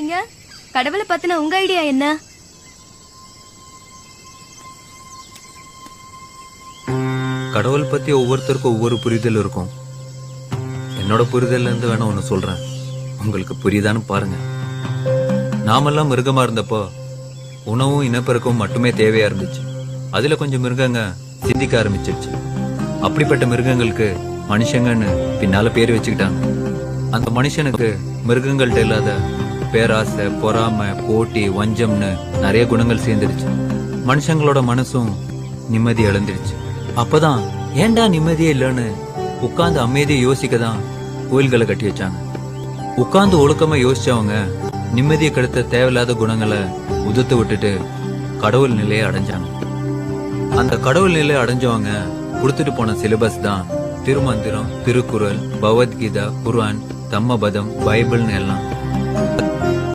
நீங்க? கடவுளை பத்தின உங்க ஐடியா என்ன? கடவுள் பத்தி ஒவ்வொருத்தருக்கும் ஒவ்வொரு புரிதல் இருக்கும். என்னோட புரிதல்ல இருந்து வேணா ஒண்ணு சொல்றேன். உங்களுக்கு புரியுதான்னு பாருங்க. நாமெல்லாம் மிருகமா இருந்தப்போ உணவும் இனப்பெருக்கவும் மட்டுமே தேவையா இருந்துச்சு. அதுல கொஞ்சம் மிருகங்க சிந்திக்க ஆரம்பிச்சிருச்சு. அப்படிப்பட்ட மிருகங்களுக்கு மனுஷங்கன்னு பின்னால பேர் வச்சுக்கிட்டாங்க. அந்த மனுஷனுக்கு மிருகங்கள்ட்ட இல்லாத பேராசை பொறாமை போட்டி வஞ்சம்னு நிறைய குணங்கள் சேர்ந்துருச்சு. மனுஷங்களோட மனசும் நிம்மதி இழந்துருச்சு. அப்பதான் ஏன்டா நிம்மதியே இல்லைன்னு உட்கார்ந்து அமைதியை யோசிக்க தான் கோயில்களை கட்டி வச்சாங்க. உட்கார்ந்து ஒழுக்கமா யோசிச்சவங்க நிம்மதியை கெடுத்த தேவையில்லாத குணங்களை உதுத்து விட்டுட்டு கடவுள் நிலையை அடைஞ்சாங்க. அந்த கடவுள் நிலை அடைஞ்சவங்க கொடுத்துட்டு போன சிலபஸ் தான் திருமந்திரம் திருக்குறள் பகவத்கீதா குர்ஆன் தம்மபதம் பைபிள்னு எல்லாம். 嗯。